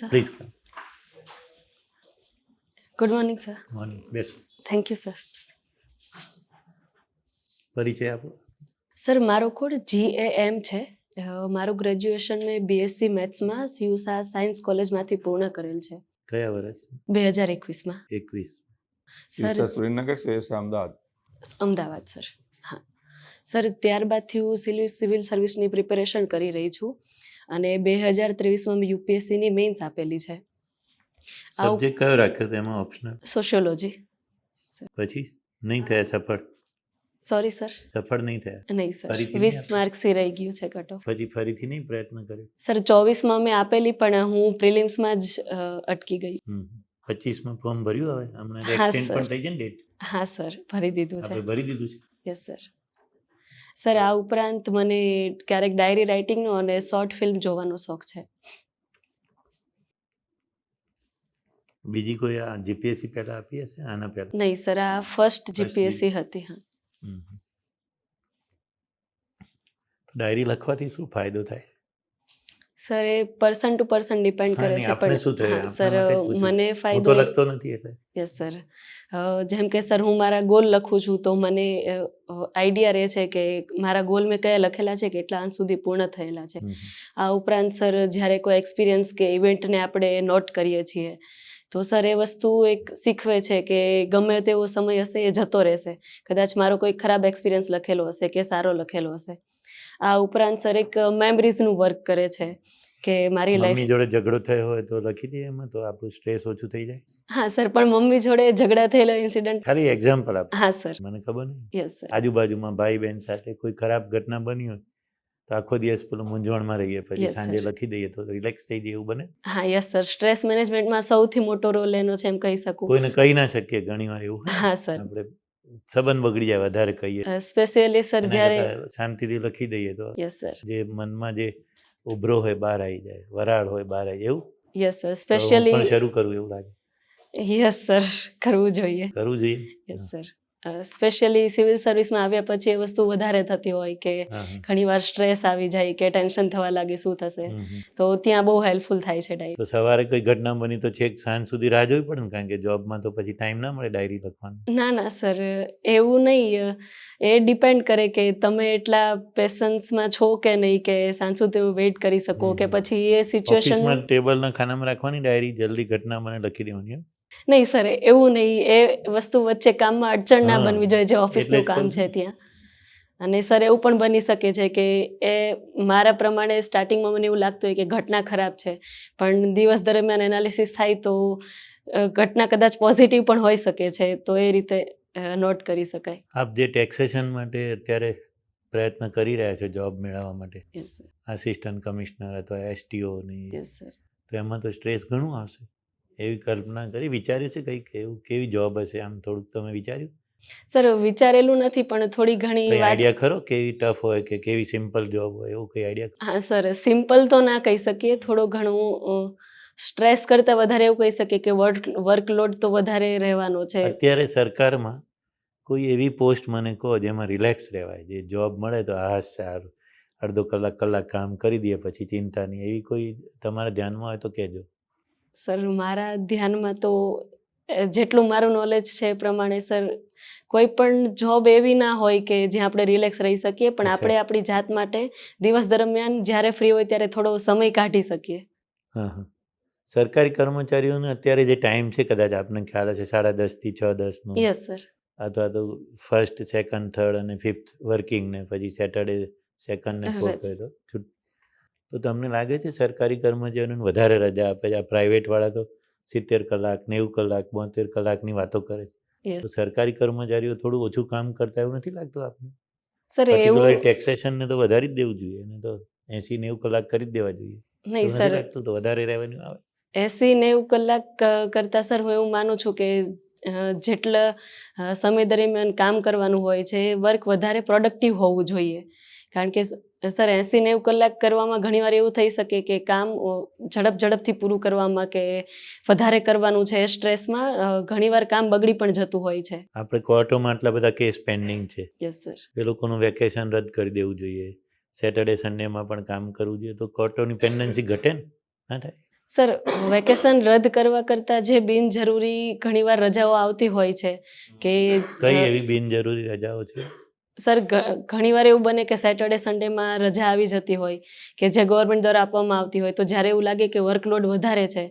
Sir please good morning sir morning બેસો thank you sir પરિચય આપો. સર મારો કોડ જી એ એમ છે. મારું ગ્રેજ્યુએશન મેં બીએસસી મેથ્સમાં સિયુસા સાયન્સ કોલેજમાંથી પૂર્ણ કરેલ છે. કયા વર્ષ? બે હજાર એકવીસમાં એકવીસ. સર સુરેન્દ્રનગર સિયુસા અમદાવાદ. અમદાવાદ સર હા. સર ત્યારબાદથી હું સિવિલ સિવિલ સર્વિસની પ્રિપેરેશન કરી રહી છું. અને બે હજાર ત્રેવીસમાં મેં યુપીએસસીની મેઇન્સ આપેલી છે. સબ્જેક્ટ કયો રાખ્યો તો એમાં ઓપ્શનલ સોશિયોલોજી પછી? નહીં થયા સફળ? સોરી સર સફળ નહીં થયા? નહીં સર વીસ આપે? માર્ક્સથી રહી ગયું છે કટ ઓફ પછી ફરીથી નહીં પ્રયત્ન કર્યો? સર ચોવીસમાં મેં આપેલી પણ હું પ્રિલિમ્સમાં જ અટકી ગઈ. પચીસમાં ફોર્મ ભર્યું હવે? હમણાં એક્સટેન્ડ પણ થઈ છે ને ડેટ હા સર ભરી દીધું છે. ભરી દીધું છે. યસ સર સર આ ઉપરાંત મને ક્યારેક ડાયરી રાઇટિંગનો અને શોર્ટ ફિલ્મ જોવાનો શોખ છે. બીજી કોઈ આ જીપીએસસી પહેલા આપી હશે? આના પહેલા? નહીં સર આ ફર્સ્ટ જીપીએસસી હતી હા. ડાયરી લખવાથી શું ફાયદો થાય? સર એ પર્સન ટુ પર્સન ડિપેન્ડ કરે છે આપણા સર. મને ફાયદો લખતો નથી એટલે. Yes sir. જેમ કે સર હું મારા ગોલ લખું છું તો મને આઈડિયા રહે છે કે મારા ગોલ મેં કયા લખેલા છે કેટલા અંશ સુધી પૂર્ણ થયેલા છે. આ ઉપરાંત સર જ્યારે કોઈ એક્સપિરિયન્સ કે ઇવેન્ટને આપણે નોટ કરીએ છીએ તો સર એ વસ્તુ એક શીખવે છે કે ગમે તેવો સમય હશે એ જતો રહેશે. કદાચ મારો કોઈ ખરાબ એક્સપિરિયન્સ લખેલો હશે કે સારો લખેલો હશે. આ ઉપરાંત સર એક મેમરીઝનું વર્ક કરે છે. કે મારી મમ્મી જોડે ઝઘડો થયો હોય તો લખી દઈએ એમાં તો આપણું સ્ટ્રેસ ઓછું થઈ જાય. હા સર પણ મમ્મી જોડે ઝઘડા થયેલો ઇન્સિડન્ટ ખાલી એક્ઝામ્પલ આપ. હા સર મને ખબર નહીં. યસ સર આજુબાજુમાં ભાઈ બહેન સાથે કોઈ ખરાબ ઘટના બની હોય તો આખો દિવસ પેલું મૂંઝવણમાં રહીએ પછી સાંજે લખી દઈએ તો રિલેક્સ થઈ જાય એવું બને? હા યસ સર સ્ટ્રેસ મેનેજમેન્ટમાં સૌથી મોટો રોલ એનો છે એમ કહી શકું. કોઈને કહી ના શકીએ ઘણી વાર એવું હા સર આપણે સંબંધ બગડી જાય વધારે કહીએ. સ્પેશિયલી સર જ્યારે શાંતિથી લખી દઈએ તો યસ સર જે મનમાં જે ઉભરો હોય બહાર આવી જાય વરાળ હોય બહાર આવી જાય એવું? યસ સર સ્પેશિયલી શરૂ કરવું એવું લાગે. યસ સર કરવું જોઈએ. કરવું જોઈએ? યસ સર સ્પેશિયલી સિવિલ સર્વિસમાં આવ્યા પછી એ વસ્તુ વધારે થતી હોય કે ઘણી વાર ઘણીવાર સ્ટ્રેસ આવી જાય કે ટેન્શન થવા લાગે શું થશે. તો ત્યાં બહુ હેલ્પફુલ થાય છે ડાયરી તો સવારે કોઈ ઘટના બની તો છેક સાંજ સુધી રાહ જોવી પડે ને? કારણ કે જોબમાં તો પછી ટાઈમ ના મળે ડાયરી લખવાનો. ના ના સર એવું નહીં. એ ડિપેન્ડ કરે કે તમે એટલા પેશન્સમાં છો કે નહીં કે સાંજ સુધી વેઇટ કરી શકો કે પછી એ સિચ્યુએશન ટેબલના ખાનામાં રાખવાની ડાયરી જલ્દી ઘટના મને લખી દેવાની? નહીં સર એવું નહીં. એ વસ્તુ વચ્ચે કામમાં અડચણ ના બનવી જોઈએ જે ઓફિસનું કામ છે ત્યાં. અને સર એવું પણ બની શકે છે કે એ મારા પ્રમાણે સ્ટાર્ટિંગમાં મને એવું લાગતું હોય કે ઘટના ખરાબ છે. પણ દિવસ દરમિયાન એનાલિસિસ થાય તો ઘટના કદાચ પોઝિટિવ પણ હોઈ શકે છે. તો એ રીતે નોટ કરી શકાય. આપ જે ટેક્સેશન માટે અત્યારે પ્રયત્ન કરી રહ્યા છો જોબ મેળવવા માટે આસિસ્ટન્ટ કમિશનર અથવા એસટીઓ ની યસ સર તો એમાં તો સ્ટ્રેસ ઘણું આવશે. એવી કલ્પના કરી? વિચાર્યું છે કંઈક એવું? કેવી જોબ હશે? આમ થોડુંક તમે વિચાર્યું? સર વિચારેલું નથી પણ થોડી ઘણી આઈડિયા ખરો? કેવી ટફ હોય કે કેવી સિમ્પલ જોબ હોય? એવું કઈ આઈડિયા હા સર સિમ્પલ તો ના કહી શકીએ. થોડો ઘણું સ્ટ્રેસ કરતાં વધારે એવું કહી શકીએ કે વર્ક વર્કલોડ તો વધારે રહેવાનો છે. અત્યારે સરકારમાં કોઈ એવી પોસ્ટ મને કહો જેમાં રિલેક્સ રહેવાય જે જોબ મળે તો આ સારું. અડધો કલાક કલાક કામ કરી દઈએ પછી ચિંતા નહીં. એવી કોઈ તમારા ધ્યાનમાં હોય તો કહેજો. સર મારા ધ્યાનમાં તો જેટલું મારું નોલેજ છે એ પ્રમાણે સર કોઈ પણ જોબ એવી ના હોય કે જ્યાં આપણે રિલેક્સ રહી શકીએ પણ આપણે આપણી જાત માટે દિવસ દરમિયાન જ્યારે ફ્રી હોય ત્યારે થોડો સમય કાઢી શકીએ. હા સરકારી કર્મચારીઓને અત્યારે જે ટાઈમ છે કદાચ આપને ખ્યાલ હશે સાડા દસથી છ દસનો. યસ સર અથવા તો ફર્સ્ટ સેકન્ડ થર્ડ અને ફિફ્થ વર્કિંગ ને પછી સેટરડે સેકન્ડ ને ફોર્થ રજા. તો તમને લાગે છે સરકારી કર્મચારીઓને વધારે રજા આપે છે? આ પ્રાઇવેટવાળા તો સિત્તેર કલાક નેવું કલાક બોતેર કલાકની વાતો કરે છે. તો સરકારી કર્મચારીઓ થોડું ઓછું કામ કરતા એવું નથી લાગતું આપને? સર એવું ટેક્સેશનને તો વધારી જ દેવું જોઈએ. એને તો એસી નેવું કલાક કરી જ દેવા જોઈએ. નહીં સર. લાગતું તો વધારે રેવન્યુ આવે? એસી નેવું કલાક કરતાં સર હું એવું માનું છું કે જેટલા સમય દરમિયાન કામ કરવાનું હોય છે એ વર્ક વધારે પ્રોડક્ટિવ હોવું જોઈએ. કારણ કે સર એસી નેવું કલાક કરવામાં ઘણીવાર એવું થઈ શકે કે કામ ઝડપ ઝડપથી પૂરું કરવામાં કે વધારે કરવાનું છે સ્ટ્રેસમાં ઘણીવાર કામ બગડી પણ જતું હોય છે. આપણે કોર્ટોમાં આટલા બધા કેસ પેન્ડિંગ છે. Yes sir. એ લોકોનું વેકેશન રદ કરી દેવું જોઈએ. સેટરડે સન્ડેમાં પણ કામ કરવું જોઈએ. તો કોર્ટોની પેન્ડન્સી ઘટે ને? ના થાય? સર વેકેશન રદ કરવા કરતાં જે બિનજરૂરી ઘણીવાર રજાઓ આવતી હોય છે કે કઈ એવી બિનજરૂરી રજાઓ છે? સર ઘણીવાર એવું બને કે સેટરડે સન્ડેમાં રજા આવી જતી હોય કે જે ગવર્મેન્ટ દ્વારા આપવામાં આવતી હોય તો જ્યારે એવું લાગે કે વર્કલોડ વધારે છે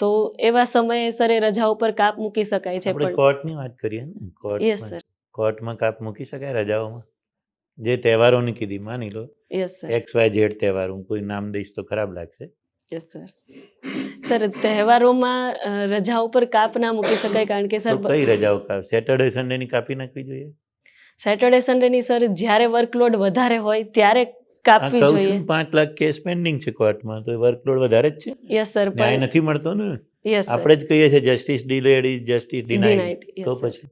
તો એવા સમયે સર એ રજા ઉપર કાપ મૂકી શકાય છે. પણ કોર્ટની વાત કરીએ ને યસ કોર્ટમાં સર કોર્ટમાં કાપ મૂકી શકાય રજાઓમાં? જે તહેવારોની કીધી માની લો. Yes sir X Y Z તહેવાર હું કોઈ નામ દઈશ તો ખરાબ લાગશે. યસ સર સર તહેવારોમાં રજા ઉપર કાપ ના મૂકી શકાય કારણ કે સર કઈ રજાઓ કાપ? સેટરડે સન્ડેની કાપી નાખવી જોઈએ? સેટરડે સન્ડેની સર જ્યારે વર્કલોડ વધારે હોય ત્યારે કાપવી જોઈએ. પાંચ લાખ કેસ પેન્ડિંગ છે કોર્ટમાં તો વર્કલોડ વધારે જ છે. યસ સર ન્યાય નથી મળતો ને. યસ આપણે જ કહીએ છીએ justice delayed is justice denied તો પછી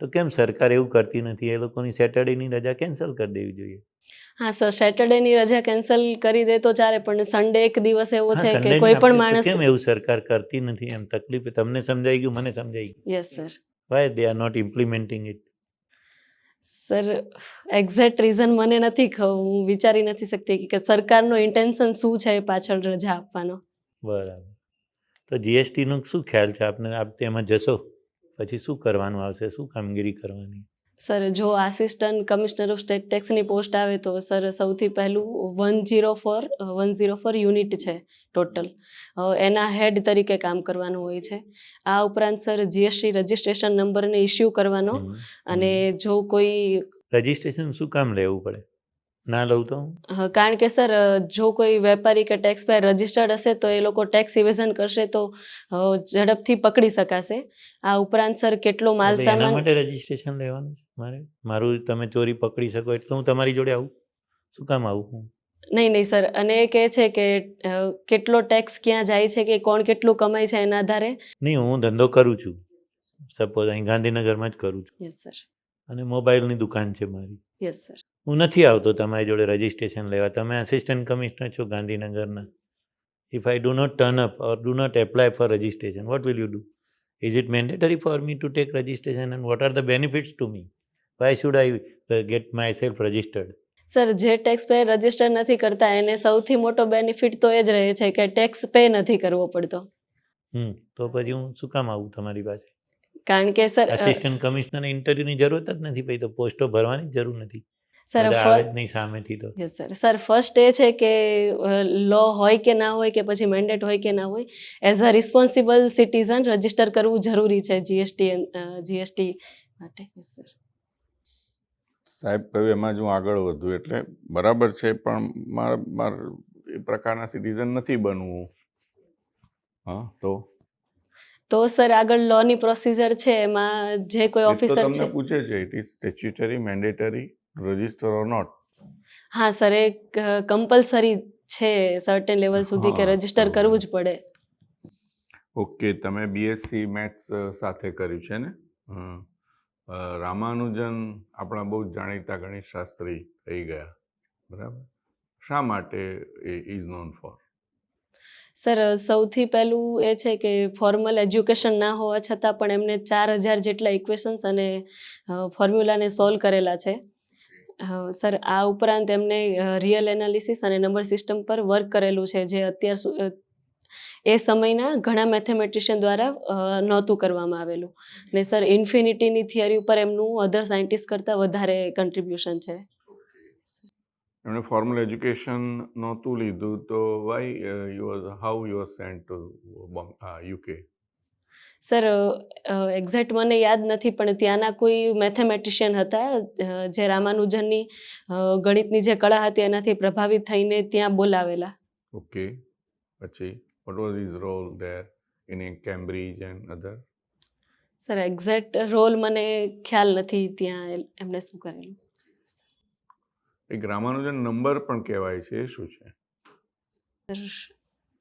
તો કેમ સરકાર એવું કરતી નથી? એ લોકોની સેટરડેની રજા કેન્સલ કરી દેવી જોઈએ. હા સર સેટરડેની રજા કેન્સલ કરી દે તો ચાલે પણ સન્ડે એક દિવસ એવો છે કે કોઈ પણ માણસ કેમ એવું સરકાર કરતી નથી? એમ તકલીફ તમને સમજાઈ ગયું મને સમજાઈ ગયું. Yes sir why they are not implementing it sir exact reason મને નથી ખ- હું વિચારી નથી શકતી કે સરકારનો ઇન્ટેન્શન શું છે પાછળ રજા આપવાનો. બરાબર. તો જીએસટીનો શું ખ્યાલ છે આપને? આપ તેમાં જશો? પછી શું કરવાનું આવશે? શું કામગીરી કરવાની? સર જો આસિસ્ટન્ટ કમિશનર ઓફ સ્ટેટ ટેક્સની પોસ્ટ આવે તો સર સૌથી પહેલું one zero four one zero four unit છે ટોટલ એના હેડ તરીકે કામ કરવાનું હોય છે. આ ઉપરાંત સર જીએસટી રજિસ્ટ્રેશન નંબરને ઇસ્યુ કરવાનો અને જો કોઈ રજિસ્ટ્રેશન શું કામ લેવું પડે? ના લઉં તો? હું? કારણ કે સર જો કોઈ વેપારી કે ટેક્સ પેયર રજિસ્ટર્ડ હશે તો એ લોકો ટેક્સ ઇવેઝન કરશે તો ઝડપથી પકડી શકાશે. આ ઉપરાંત સર કેટલો માલ સામાન માટે રજિસ્ટ્રેશન લેવાનું મારે? મારું તમે ચોરી પકડી શકો એટલે હું તમારી જોડે આવું? શું કામ આવું હું? નહીં નહીં સર અને એ કહે છે કે કેટલો ટેક્સ ક્યાં જાય છે કે કોણ કેટલું કમાય છે એના આધારે? નહીં હું ધંધો કરું છું. સપોઝ અહીં ગાંધીનગરમાં જ કરું છું. યસ સર અને મોબાઈલની દુકાન છે મારી. યસ સર હું નથી આવતો તમારી જોડે રજિસ્ટ્રેશન લેવા. તમે આસિસ્ટન્ટ કમિશનર છો ગાંધીનગરના. If I do not turn up or do not apply for registration what will you do is it mandatory for me to take registration and what are the benefits to me why should I get myself registered sir જે tax pay register નથી કરતા એને સૌથી મોટો benefit તો એ જ રહે છે કે ટેક્સ પે નથી કરવો પડતો. હમ તો પછી હું શું કામ આવું તમારી પાસે? કારણ કે સર આસિસ્ટન્ટ કમિશનર ઇન્ટરવ્યુની જરૂરત જ નથી પછી તો પોસ્ટો ભરવાની જરૂર નથી. સર નહીં સામેથી તો. યસ સર સર ફર્સ્ટ એ છે કે લો હોય કે ના હોય કે પછી મેન્ડેટ હોય કે ના હોય as a responsible citizen register કરવું જરૂરી છે જીએસટી જીએસટી માટે. સર સાહેબ કહ્યું એમાં જ હું આગળ વધું એટલે બરાબર છે પણ મારે મારે એ પ્રકારના સિટીઝન નથી બનવું. હા તો? તો સર આગળ લોની પ્રોસિજર છે એમાં જે કોઈ ઓફિસર છે તમને પૂછે છે it is statutory mandatory register or not હા સર એ કમ્પલસરી છે સર્ટેન લેવલ સુધી કે રજિસ્ટર કરવું જ પડે. ઓકે તમે બીએસસી મેથ્સ સાથે કર્યું છે ને. રામાનુજન આપણા બહુ જાણીતા ગણિત શાસ્ત્રી થઈ ગયા. બરાબર? શા માટે એ ઇઝ નોન ફોર સર સૌથી પહેલું એ છે કે ફોર્મલ એજ્યુકેશન ના હોવા છતાં પણ એમને ચાર હજાર જેટલા ઇક્વેશન્સ અને ફોર્મ્યુલાને સોલ્વ કરેલા છે. સર, આ ઉપરાંત એમને રિયલ એનાલિસિસ અને નંબર સિસ્ટમ પર વર્ક કરેલું છે, જે અત્યાર એ સમયના ઘણા મેથેમેટિશિયન દ્વારા નહોતું કરવામાં આવેલું. ને સર ઇન્ફિનિટીની થિયરી ઉપર એમનું અધર સાયન્ટિસ્ટ કરતાં વધારે કન્ટ્રીબ્યુશન છે. એમણે ફોર્મલ એજ્યુકેશન નહોતું લીધું તો why you how you was sent to UK sir exact મને યાદ નથી પણ ત્યાંના કોઈ મેથેમેટિશિયન હતા? જે રામાનુજનની ગણિતની જે કળા હતી એનાથી પ્રભાવિત થઈને ત્યાં બોલાવેલા. ઓકે. પછી what was is role there in Cambridge and other sir exact role મને ખ્યાલ નથી ત્યાં એમણે શું કરેલું. એક રામાનુજન નંબર પણ કહેવાય છે એ શું છે? Sir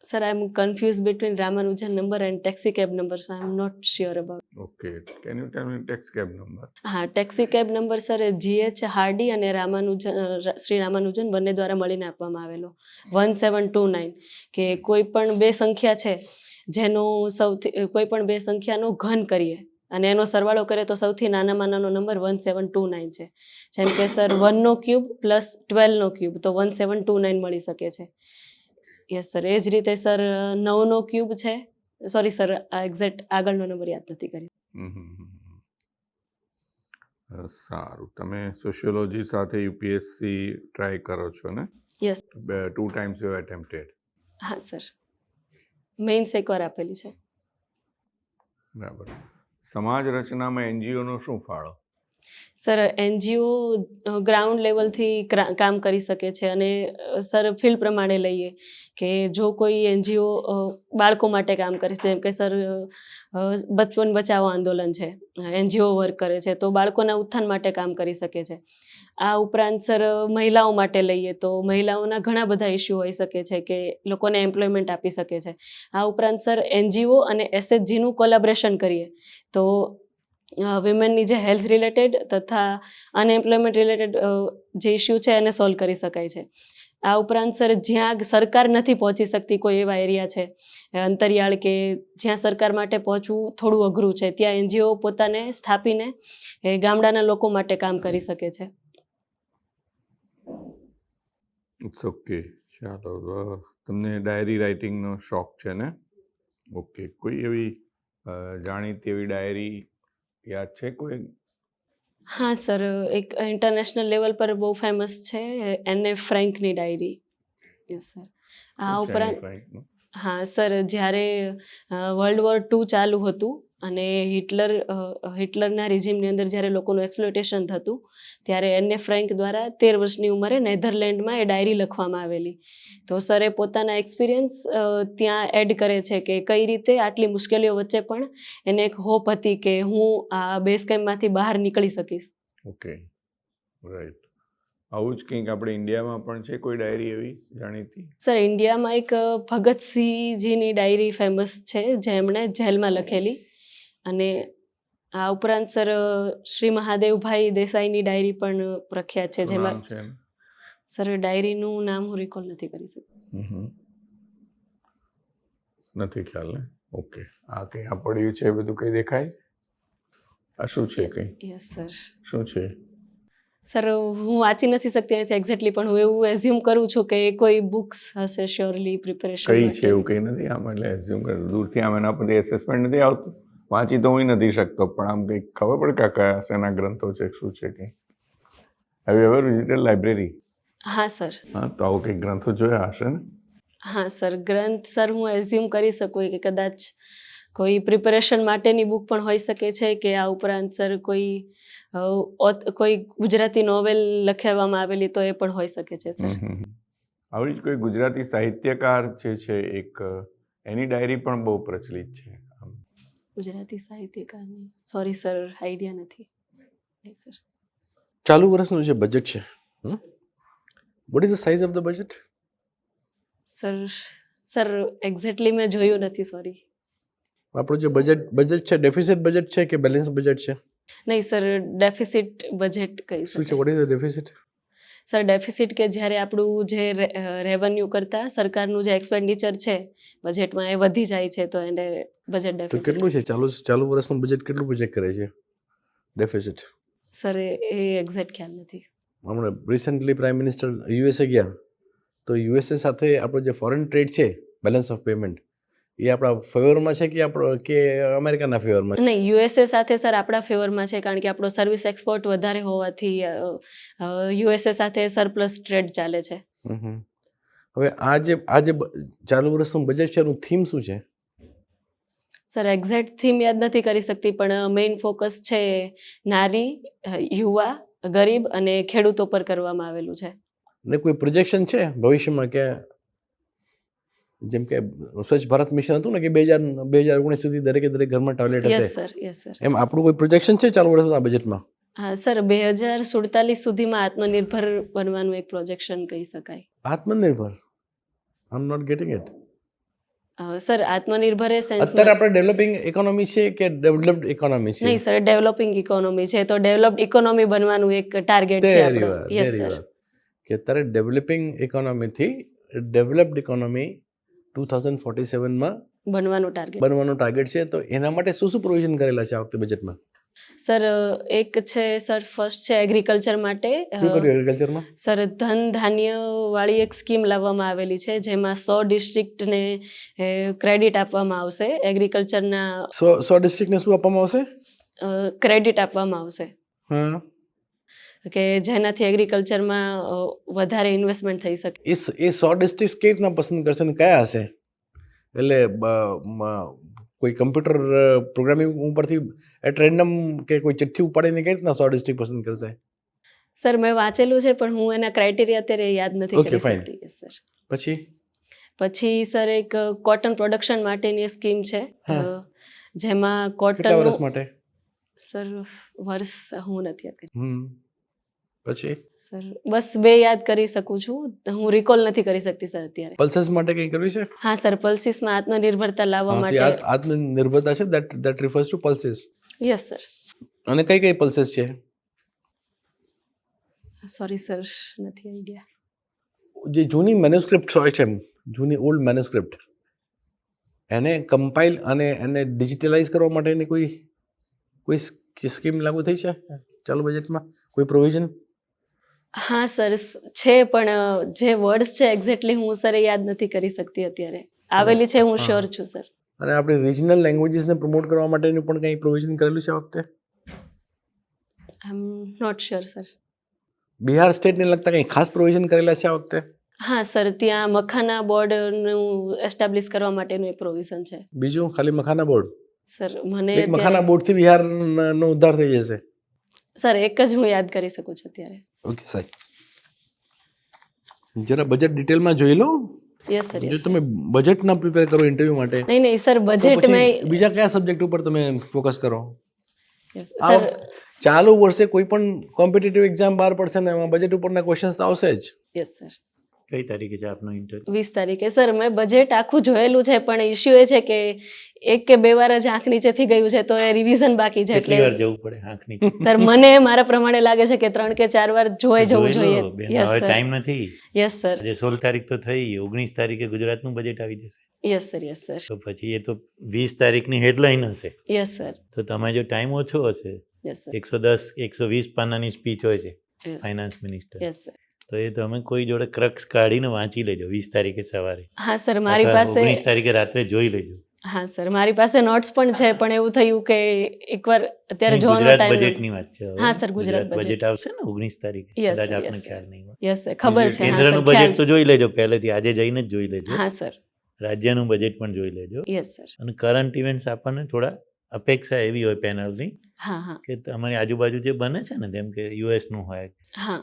sir I am confuse between Ramanujan number and taxi cab number so I am not sure about okay can you tell me tax cab number હા taxi cab number sir G H Hardy અને રામાનુજન શ્રી રામાનુજન બંને દ્વારા મળીને આપવામાં આવેલો. One seven two nine કે કોઈ પણ બે સંખ્યા છે જેનો સૌથી કોઈ પણ બે સંખ્યાનો ઘન કરીએ અને એનો સરવાળો કરીએ તો સૌથી નાનામાં નાનો number one seven two nine છે. જેમ કે સર વનનો ક્યુબ પ્લસ ટ્વેલ્વનો ક્યુબ તો વન સેવન ટુ નાઇન મળી શકે છે. યસ સર એ જ રીતે સર નવનો ક્યુબ છે. સોરી સર એક્ઝેક્ટ આગળનો નંબર યાદ નથી કરી સારું. તમે સોશિયોલોજી સાથે યુપીએસસી ટ્રાય કરો છો ને? Yes two times you attempted હા સર મેઇન્સ એકવાર આપેલી છે. બરાબર. સમાજ રચનામાં એનજીઓનો શું ફાળો? સર, એનજીઓ ગ્રાઉન્ડ લેવલથી કામ કરી શકે છે અને સર, ફિલ્ડ પ્રમાણે લઈએ કે જો કોઈ એનજીઓ બાળકો માટે કામ કરે છે, જેમ કે સર બચપન બચાવો આંદોલન છે, એનજીઓ વર્ક કરે છે, તો બાળકોના ઉત્થાન માટે કામ કરી શકે છે. આ ઉપરાંત સર, મહિલાઓ માટે લઈએ તો મહિલાઓના ઘણા બધા ઇસ્યુ હોઈ શકે છે કે લોકોને એમ્પ્લોયમેન્ટ આપી શકે છે. આ ઉપરાંત સર, એનજીઓ અને એસએચજીનું કોલાબરેશન કરીએ તો વિમેનની જે હેલ્થ રિલેટેડ તથા અનએમ્પ્લોયમેન્ટ રિલેટેડ જે ઇસ્યુ છે એને સોલ્વ કરી શકાય છે. આ ઉપરાંત સર, જ્યાં સરકાર નથી પહોંચી શકતી કોઈ એવા એરિયા છે અંતરિયાળ કે જ્યાં સરકાર માટે પહોંચવું થોડું અઘરું છે, ત્યાં એનજીઓ પોતાને સ્થાપીને એ ગામડાના લોકો માટે કામ કરી શકે છે. ઇટ્સ ઓકે ચાલો તમને ડાયરી રાઇટિંગનો શોખ છે ને? ઓકે કોઈ એવી જાણીતી એવી ડાયરી યાદ છે કોઈ? હા સર એક ઇન્ટરનેશનલ લેવલ પર બહુ ફેમસ છે એને ફ્રેન્કની ડાયરી યસ સર આ ઉપરાંત હા સર જ્યારે વર્લ્ડ વોર ટુ ચાલુ હતું અને હિટલર હિટલરના રિઝિમની અંદર જ્યારે લોકોનું એક્સપ્લોટેશન થતું ત્યારે એનને ફ્રેન્ક દ્વારા તેર વર્ષની ઉંમરે નેધરલેન્ડમાં એ ડાયરી લખવામાં આવેલી. તો સરે પોતાના એક્સપિરિયન્સ ત્યાં એડ કરે છે કે કઈ રીતે આટલી મુશ્કેલીઓ વચ્ચે પણ એને એક હોપ હતી કે હું આ બેસ કેમ્પમાંથી બહાર નીકળી શકીશ. ઓકે રાઈટ આવું જ કંઈક આપણે ઇન્ડિયામાં પણ છે કોઈ ડાયરી એવી જાણીતી? સર ઇન્ડિયામાં એક ભગતસિંહજીની ડાયરી ફેમસ છે જેમણે જેલમાં લખેલી. અને આ ઉપરાંત સર શ્રી મહાદેવભાઈ દેસાઈની ડાયરી પણ પ્રખ્યાત છે જેમાં? સર ડાયરીનું નામ હું રિકોલ નથી કરી હમ. નથી ખ્યાલ ને? ઓકે. આ કંઈ આ પડ્યું છે બધું કંઈ દેખાય? આ શું છે કંઈ? યસ સર શું છે? સર હું વાંચી નથી શકતી એનાથી એક્ઝેક્ટલી પણ હું એવું એઝ્યુમ કરું છું કે કોઈ બુક્સ હશે શ્યોરલી પ્રિપેરેશન કઈ છે એવું કંઈ નથી? આમ એટલે એઝ્યુમ કર દૂરથી આમ એના પર એસેસમેન્ટ નથી આવતું? વાંચી તો હું નથી શકતો પણ આમ કંઈક ખબર પડે કે કયા શેના ગ્રંથો છે શું છે કંઈ. Have you ever visited library હા સર. હા તો આવો કંઈક ગ્રંથો જોયા હશે ને? હા સર. ગ્રંથ સર હું એઝ્યુમ કરી શકું કે કદાચ કોઈ પ્રિપેરેશન માટેની બુક પણ હોઈ શકે છે કે આ ઉપરાંત સર કોઈ કોઈ ગુજરાતી નોવેલ લખાવવામાં આવેલી તો એ પણ હોઈ શકે છે સર. આવી જ કોઈ ગુજરાતી સાહિત્યકાર જે છે એક એની ડાયરી પણ બહુ પ્રચલિત છે. ગુજરાતી સાહિત્યકારની સોરી સર આઈડિયા નથી. સર ચાલુ વર્ષનું જે બજેટ છે what is the size of the budget sir sir exactly મેં જોયું નથી સોરી આપણું જે બજેટ બજેટ છે ડેફિસિટ બજેટ છે કે બેલેન્સ બજેટ છે? નહીં સર ડેફિસિટ બજેટ કહી શું છે? What is the deficit sir deficit કે જ્યારે આપણું જે રેવન્યુ કરતાં સરકારનું જે એક્સપેન્ડિચર છે બજેટમાં એ વધી જાય છે તો એને બજેટ ડેફિસિટ કેટલું છે? ચાલુ ચાલુ વર્ષનું બજેટ કેટલું પ્રોજેક્ટ કરે છે? ડેફિસિટ સર એ એ એક્ઝેક્ટ ખ્યાલ નથી. હમણાં રિસન્ટલી પ્રાઇમ મિનિસ્ટર યુએસએ ગયા. તો યુએસએ સાથે આપણો જે ફોરેન ટ્રેડ છે બેલેન્સ ઓફ પેમેન્ટ એ આપણા ફેવરમાં છે કે આપણો કે અમેરિકાના ફેવરમાં નહીં યુએસએ સાથે સર આપણા ફેવરમાં છે કારણ કે આપણો સર્વિસ એક્સપોર્ટ વધારે હોવાથી યુએસએ સાથે સરપ્લસ ટ્રેડ ચાલે છે. હવે આ જે આ જે ચાલુ વર્ષનું બજેટ છે એનું થીમ શું છે? સર એક્ઝેક્ટ થીમ યાદ નથી કરી શકતી પણ મેઇન ફોકસ છે નારી યુવા ગરીબ અને ખેડૂતો પર કરવામાં આવેલું છે. ને કોઈ પ્રોજેક્શન છે ભવિષ્યમાં કે જેમ કે સ્વચ્છ ભારત મિશન હતું ને કે બે હજાર બે હજાર ઓગણીસ સુધી દરેકે દરેક ઘરમાં ટોયલેટ યસ હશે. સર યસ સર એમ આપણું કોઈ પ્રોજેક્શન છે ચાલુ વર્ષના બજેટમાં હા સર બે હજાર સુડતાલીસ સુધીમાં આત્મનિર્ભર બનવાનું એક પ્રોજેક્શન કહી શકાય. આત્મનિર્ભર? I am not getting it sir આત્મનિર્ભર એ અત્યારે આપણે ડેવલપિંગ ઇકોનોમી છે કે ડેવલપ્ડ ઇકોનોમી છે? નહીં સર ડેવલપિંગ ઇકોનોમી છે. તો ડેવલપ્ડ ઇકોનોમી બનવાનું એક ટાર્ગેટ છે આપણો. યસ સર કે અત્યારે developing ઇકોનોમીથી developed economy two thousand forty સેવનમાં બનવાનો ટાર્ગેટ બનવાનો ટાર્ગેટ છે. તો એના માટે શું શું પ્રોવિઝન કરેલા છે આ વખતે બજેટમાં સર એક છે સર ફર્સ્ટ છે એગ્રીકલ્ચર માટે એગ્રીકલ્ચરમાં સર ધન ધાન્ય વાળી એક સ્કીમ લાવવામાં આવેલી છે જેમાં સો ડિસ્ટ્રિક્ટને ક્રેડિટ આપવામાં આવશે. એગ્રીકલ્ચરના સો સો ડિસ્ટ્રિક્ટને શું આપવામાં આવશે? ક્રેડિટ આપવામાં આવશે. હા. કે જેનાથી એગ્રીકલ્ચરમાં વધારે ઇન્વેસ્ટમેન્ટ થઈ શકે. એ એ સો ડિસ્ટ્રિક્ટ કેવી રીતના પસંદ કરશે અને કયા હશે? એટલે કોઈ કમ્પ્યુટર પ્રોગ્રામિંગ ઉપરથી એટ રેન્ડમ કે કોઈ ચિઠ્ઠી ઉપાડીને કઈ રીતના સો ડિસ્ટ્રિક્ટ પસંદ કરશે? સર મેં વાંચેલું છે પણ હું એના ક્રાઇટેરિયા અત્યારે યાદ નથી કરી. શકતી સર પછી? પછી સર એક કોટન પ્રોડક્શન માટેની સ્કીમ છે. જેમાં કોટન વર્ષ માટે? સર વર્ષ હું નથી યાદ કરી. પછી? સર બસ બે યાદ કરી શકું છું. હું રિકોલ નથી કરી શકતી સર અત્યારે. પલ્સેસ માટે કંઈ કરવી છે? હા સર પલ્સીસમાં આત્મનિર્ભરતા લાવવા માટે. આત્મનિર્ભરતા છે that that refers to pulses yes sir. અને કઈ કઈ પલ્સીસ છે? સોરી સર નથી આઈડિયા જે જૂની મેન્યુસ્ક્રિપ્ટ હોય છે જૂની ઓલ્ડ મેન્યુસ્ક્રિપ્ટ એને કમ્પાઇલ અને એને ડિજિટલાઇઝ કરવા માટેની કોઈ કોઈ સ્કીમ લાગુ થઈ છે? ચાલુ બજેટમાં કોઈ પ્રોવિઝન હા સર છે પણ જે વર્ડ્સ છે એક્ઝેક્ટલી હું સર યાદ નથી કરી શકતી અત્યારે. આવેલી છે હું શ્યોર છું સર. અને આપણે રિજનલ લેંગ્વેજીસને પ્રમોટ કરવા માટેનું પણ કંઈ પ્રોવિઝન કરેલું છે આ વખતે? I am not sure sir. Bihar સ્ટેટને લગતા કંઈ ખાસ પ્રોવિઝન કરેલા છે આ વખતે? હા સર ત્યાં મખાના બોર્ડનું એસ્ટાબ્લિશ કરવા માટેનું એક પ્રોવિઝન છે. બીજું ખાલી મખાના બોર્ડ સર મને મખાના બોર્ડથી બિહારનો ઉદ્ધાર થઈ જશે. સર એક જ હું યાદ કરી શકું છું અત્યારે. ઓકે સાહેબ. જરા બજેટ ડિટેલમાં જોઈ લો. યસ સર જો તમે બજેટ ના પ્રિપેર કરો ઇન્ટરવ્યુ માટે નહીં નહીં સર તો બજેટ પછી મેં બીજા કયા સબ્જેક્ટ ઉપર તમે ફોકસ કરો? Yes, આ સર. ચાલુ વર્ષે કોઈ પણ કોમ્પિટિટિવ એક્ઝામ બહાર પડશે ને એમાં બજેટ ઉપરના ક્વેશ્ચન્સ તો આવશે જ. યસ સર કઈ તારીખે છે આપનો ઇન્ટરવ્યુ વીસ તારીખે. સર મેં બજેટ આખું જોયેલું છે પણ ઇશ્યુ એ છે કે એક કે બે વાર જ આંખ નીચેથી ગયું છે તો એ રિવિઝન બાકી છે. કેટલી વાર એટલે જવું પડે આંખની સર મને મારા પ્રમાણે લાગે છે કે ત્રણ કે ચાર વાર જોઈ જવું જોઈએ. યસ સર ટાઈમ નથી. યસ સર જે સોળ તારીખ તો થઈ ઓગણીસ તારીખે ગુજરાતનું બજેટ આવી જશે. યસ સર યસ સર તો પછી એ તો વીસ તારીખની હેડલાઇન હશે. યસ સર તો તમે જો ટાઈમ ઓછો હશે એકસો દસ એકસો વીસ પાનાની સ્પીચ હોય છે ફાઇનાન્સ મિનિસ્ટર યસ સર તો એ તમે કોઈ જોડે ક્રક્સ કાઢીને વાંચી લેજો વીસ તારીખે સવારે. હા સર મારી પાસે વીસ તારીખે રાત્રે જોઈ લેજો. હા સર મારી પાસે નોટ્સ પણ છે પણ એવું થયું કે એકવાર અત્યારે જોવાનો ગુજરાત ટાઈમ બજેટની વાત છે હા, સર, ગુજરાત બજેટ આવશે ને ઓગણીસ તારીખે? કદાચ આપને ખ્યાલ નહીં હોય. યસ સર ખબર છે. કેન્દ્રનું બજેટ તો જોઈ લેજો પહેલેથી. આજે જઈને જ જોઈ લેજો. હા સર. રાજ્યનું બજેટ પણ જોઈ લેજો. યસ સર અને કરંટ ઇવેન્ટ્સ આપણને થોડા અપેક્ષા એવી હોય પેનલની હા હા. કે તમારી આજુબાજુ જે બને છે ને જેમ કે યુએસનું હોય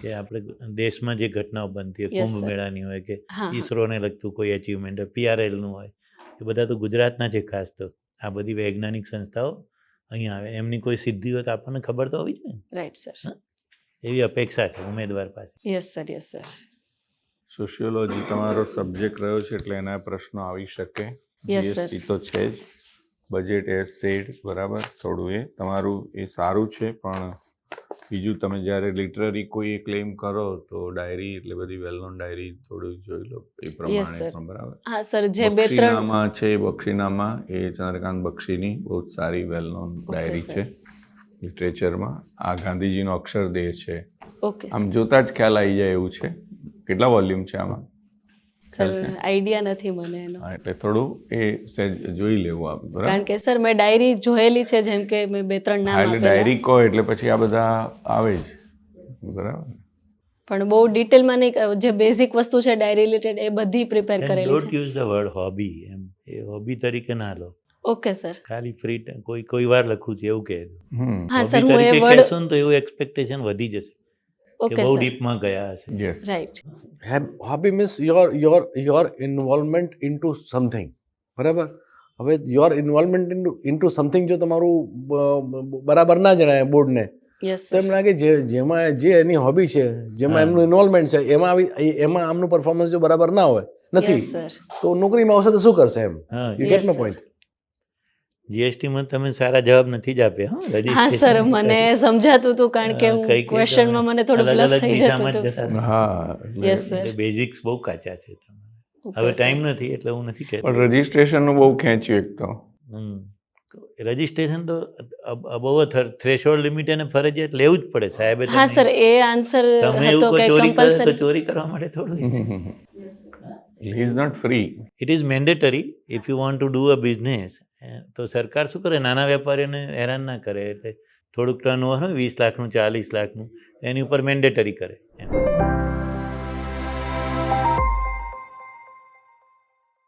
કે આપણે દેશમાં જે ઘટનાઓ બનતી હોય કુંભ મેળાની હોય કે. ઈસરોને લગતું કોઈ અચીવમેન્ટ હોય પીઆરએલનું હોય એ બધા તો ગુજરાતના છે ખાસ તો. આ બધી વૈજ્ઞાનિક સંસ્થાઓ અહીંયા આવે. એમની કોઈ સિદ્ધિ હોય તો આપણને ખબર તો હોવી જોઈએ ને. રાઈટ સર એવી અપેક્ષા છે ઉમેદવાર પાસે. Yes sir yes sir sociology તમારો સબ્જેક્ટ રહ્યો છે એટલે એના પ્રશ્નો આવી શકે. જીએસટી તો છે જ. બજેટ એઝ સેડ બરાબર? થોડું એ. તમારું એ સારું છે પણ બીજું તમે જ્યારે લિટરરી કોઈ ક્લેમ કરો તો ડાયરી એટલે બધી વેલ નોન ડાયરી થોડું જોઈ લો. એ પ્રમાણે પણ બરાબર. હા સર જે બે ત્રણ બક્ષીનામાં છે બક્ષીનામાં એ ચંદ્રકાંત બક્ષીની બહુ જ સારી વેલ નોન ડાયરી છે લિટરેચરમાં આ ગાંધીજીનો અક્ષરદેહ છે. ઓકે આમ જોતા જ ખ્યાલ આવી જાય એવું છે. કેટલા વોલ્યુમ છે આમાં? સર આઈડિયા નથી મને એનો. એટલે થોડું એ સહેજ જોઈ લેવું આપ બરાબર? કારણ કે સર મેં ડાયરી જોયેલી છે જેમ કે મેં બે ત્રણ નામ એટલે આપેલા. ડાયરી કહો એટલે પછી આ બધા આવે જ બરાબર? પણ બહુ ડિટેલમાં નહીં જે બેઝિક વસ્તુ છે ડાયરી રિલેટેડ એ બધી પ્રિપેર કરેલી don't use the word hobby એમ. એ હોબી તરીકે ના લો. ઓકે સર ખાલી ફ્રી કોઈ કોઈ વાર લખું છું એવું કહે. હા સર હું એ વર્ડ તો એવું એક્સપેક્ટેશન વધી જશે. કે બહુ ડીપમાં ગયા છે right hobby means your your your involvement into something બરાબર? હવે your involvement into into something જો તમારું બરાબર ના જણાય બોર્ડને યસ તો એમ લાગે જે જેમાં જે એની હોબી છે જેમાં એમનું ઇન્વોલ્વમેન્ટ છે એમાં આવી એમાં આમનું પરફોર્મન્સ જો બરાબર ના હોય નથી. તો નોકરીમાં આવશે તો શું કરશે એમ? યુ ગેટ નો પોઈન્ટ જીએસટીમાં તમે સારા જવાબ નથી જ આપ્યા હા? હા સર મને સમજાતું હતું કારણ કે હું ક્વેશ્ચનમાં મને થોડું બ્લફ થઈ જતું હતું. હા યસ સર બેઝિક્સ બહુ કાચા છે હવે ટાઈમ નથી એટલે હું નથી કહેતો. પણ રજિસ્ટ્રેશનનું બહુ ખેંચ્યું એક તો. રજિસ્ટ્રેશન તો અબવ થ્રેશોલ્ડ લિમિટ એને ફરજિયાત લેવું જ પડે સાહેબ. હા સર એ આન્સર તમે એવું કે કોઈ ચોરી કરે તો ચોરી કરવા માટે થોડું is not free it is mandatory if you want to do a business તો સરકાર શું કરે? નાના વેપારીઓને હેરાન ના કરે. એટલે થોડુંક ટર્ન ઓવર હોય વીસ લાખનું, ચાલીસ લાખનું, એની ઉપર મેન્ડેટરી કરે. એમ.